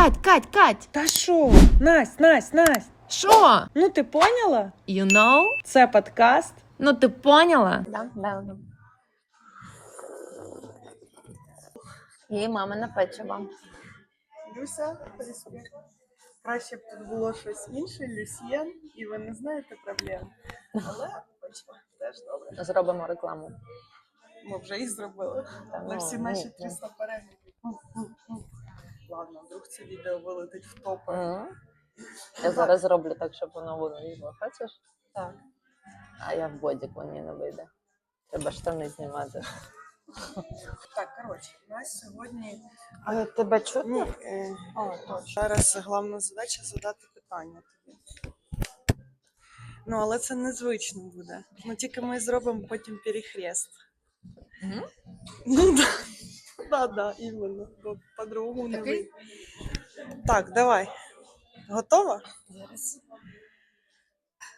Кать, Кать, Кать! Та що? Насть, Насть, Насть. Що? Ну ти поняла? You know? Це подкаст. Ну ти поняла? Да, да, да. І мамине печиво. Люся, респект. Краще б тут було щось інше, Люсьєн, і ви не знаєте проблем. Але бачимо, теж добре. Зробимо рекламу. Ми вже їх зробили. Та На ну, всі ну, наші ну. 300 переглядів. Ладно, вдруг це відео вилетить в топи. Мгм. Я зараз зроблю так, щоб воно вилізло. Хочеш? Так. А я в бодік мені не вийде. Треба штани знімати. Так, коротше, у нас сьогодні. А тебе чути? Ні, е, о, точно. Зараз головна задача задати питання тобі. Ну, але це незвично буде. Ну тільки ми зробимо потім перехрест. Мгм. Ну да. Да, да, іменно. Бо по-другому не Такий? вийде. Так, давай. Готова? Зараз.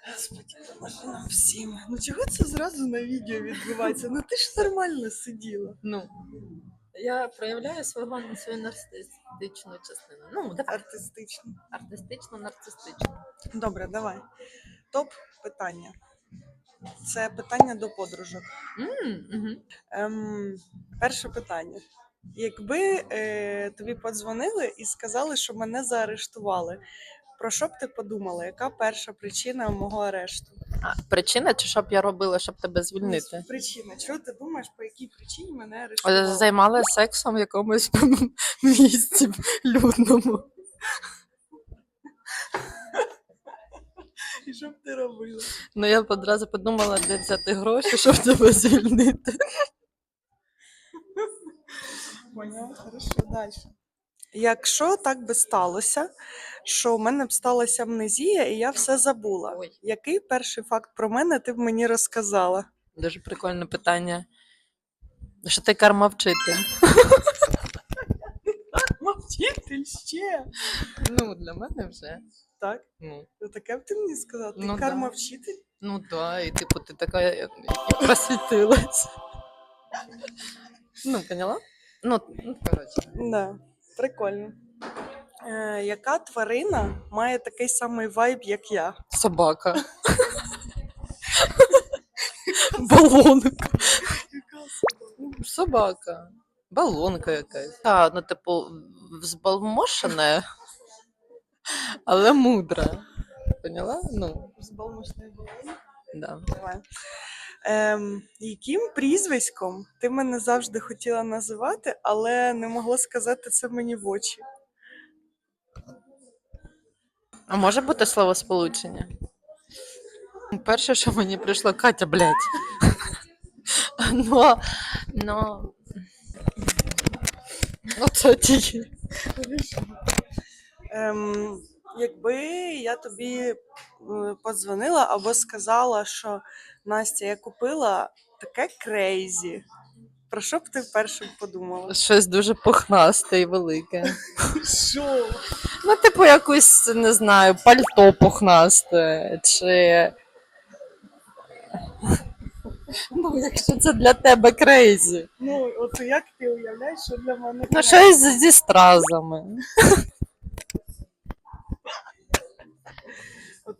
Господи, поможи нам всім. Ну чого це зразу на відео відбувається? Ну ти ж нормально сиділа. Ну, я проявляю свого, свою нарцистичну частину. Ну, давай. Артистично. Артистично, нарцистично. Добре, давай. Топ питання. Це питання до подружок. Мгм. Ем, перше питання. Якби е, тобі подзвонили і сказали, що мене заарештували, про що б ти подумала? Яка перша причина мого арешту? А, причина, чи що б я робила, щоб тебе звільнити? Ну, Причина. Чого ти думаєш, по якій причині мене Е, арештували? Займалася сексом в якомусь місці людному. І що б ти робила? Ну я б одразу подумала, де взяти гроші, щоб тебе звільнити. Поняла, хорошо, далі. Якщо так би сталося, що в мене б сталася амнезія, і я все забула. Ой. Який перший факт про мене ти б мені розказала? Дуже прикольне питання. Що ти карма вчитель? Вчитель ще. Ну, для мене вже. Так, Ну, ну таке б ти мені сказала. Ти Ну, карма да. вчитель? ну да, і типу ти така і просвітилась. Ну, поняла? Ну, ну, коротше. Да, прикольно. Е, яка тварина має такий самий вайб, як я? Собака. Балонка. Собака. Балонка якась. Та, ну, типу, взбалмошена, але мудра. Поняла? Ну, Збалмошний балон. да. Давай. Ем, яким прізвиськом ти мене завжди хотіла називати, але не могла сказати це мені в очі? А може бути словосполучення? Перше, що мені прийшло, Катя, блядь. Ну, ну, ну, це тільки. Ем, якби я тобі е, подзвонила або сказала, що Настя, я купила таке крейзі. Про що б ти першим подумала? Щось дуже пухнасте і велике. Що? Ну, типу, якусь, не знаю, пальто пухнасте, чи. Ну, якщо це для тебе крейзі. Ну, от як ти уявляєш, що для мене Ну, щось зі стразами.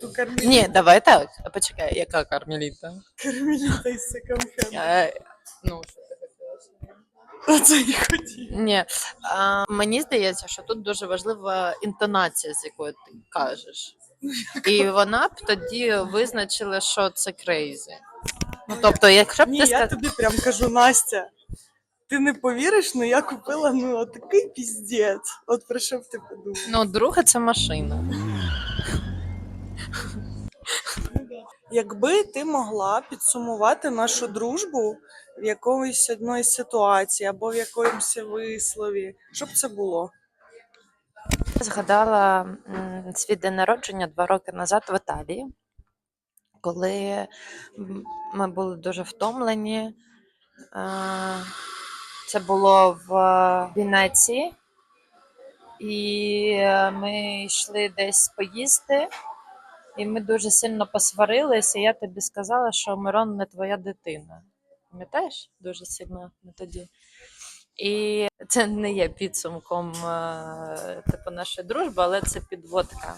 От у Ні, давай так. А Почекай, яка кармеліта? Кармеліта із секонд-хенду. Е, Ну, що ти хотіла? Оце і хотів. Ні, а, мені здається, що тут дуже важлива інтонація, з якою ти кажеш. І вона б тоді визначила, що це крейзі. Ну, тобто, якщо б Ні, ти я сказав. тобі прям кажу, Настя, ти не повіриш, ну я купила ну такий піздець. От про що б ти подумала? Ну, друга це машина. Якби ти могла підсумувати нашу дружбу в якоїсь одної ситуації або в якомусь вислові, що б це було? Згадала м, свій день народження два роки назад в Італії, коли ми були дуже втомлені. Це було в Венеції, і е, ми йшли десь поїсти, і ми дуже сильно посварилися. Я тобі сказала, що Мирон не твоя дитина. Пам'ятаєш? Дуже сильно ми тоді. І це не є підсумком е, типу нашої дружби, але це підводка.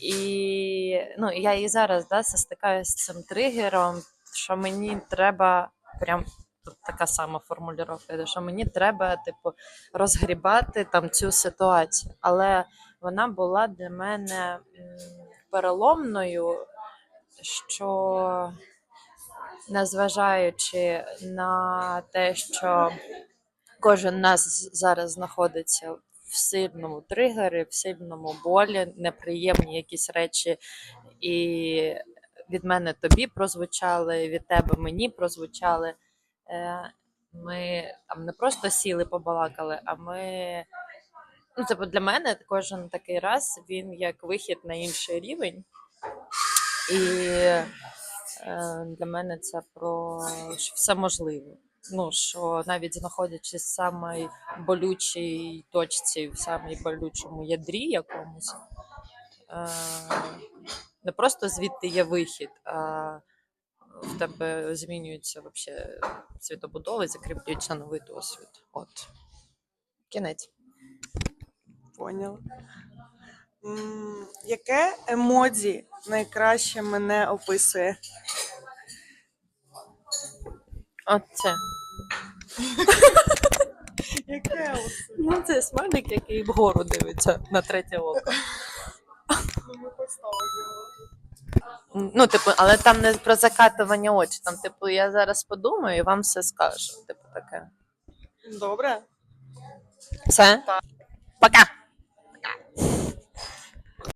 І ну, я і зараз да, стикаюся з цим тригером, що мені треба прям тут така сама формулювання, що мені треба, типу, розгрібати там цю ситуацію. Але вона була для мене переломною, що незважаючи на те, що кожен нас зараз знаходиться в сильному тригері, в сильному болі, неприємні якісь речі, і від мене тобі прозвучали, від тебе мені прозвучали. Е, Ми там не просто сіли, побалакали, а ми. Ну, типу, для мене кожен такий раз він як вихід на інший рівень. І е, для мене це про що все можливо. Ну, що навіть знаходячись в самій болючій точці, в самій болючому ядрі якомусь, е, не просто звідти є вихід, а в тебе змінюється вообще і закріплюється новий досвід. От. Кінець. Поняла. Яке емодзі найкраще мене описує? Оце. Яке оце? Ну, це смайлик, який вгору дивиться на третє око. Ну, ми. Ну, типу, але там не про закатування очі. Там, типу, я зараз подумаю і вам все скажу. Типу, таке. Добре. Все? Пока!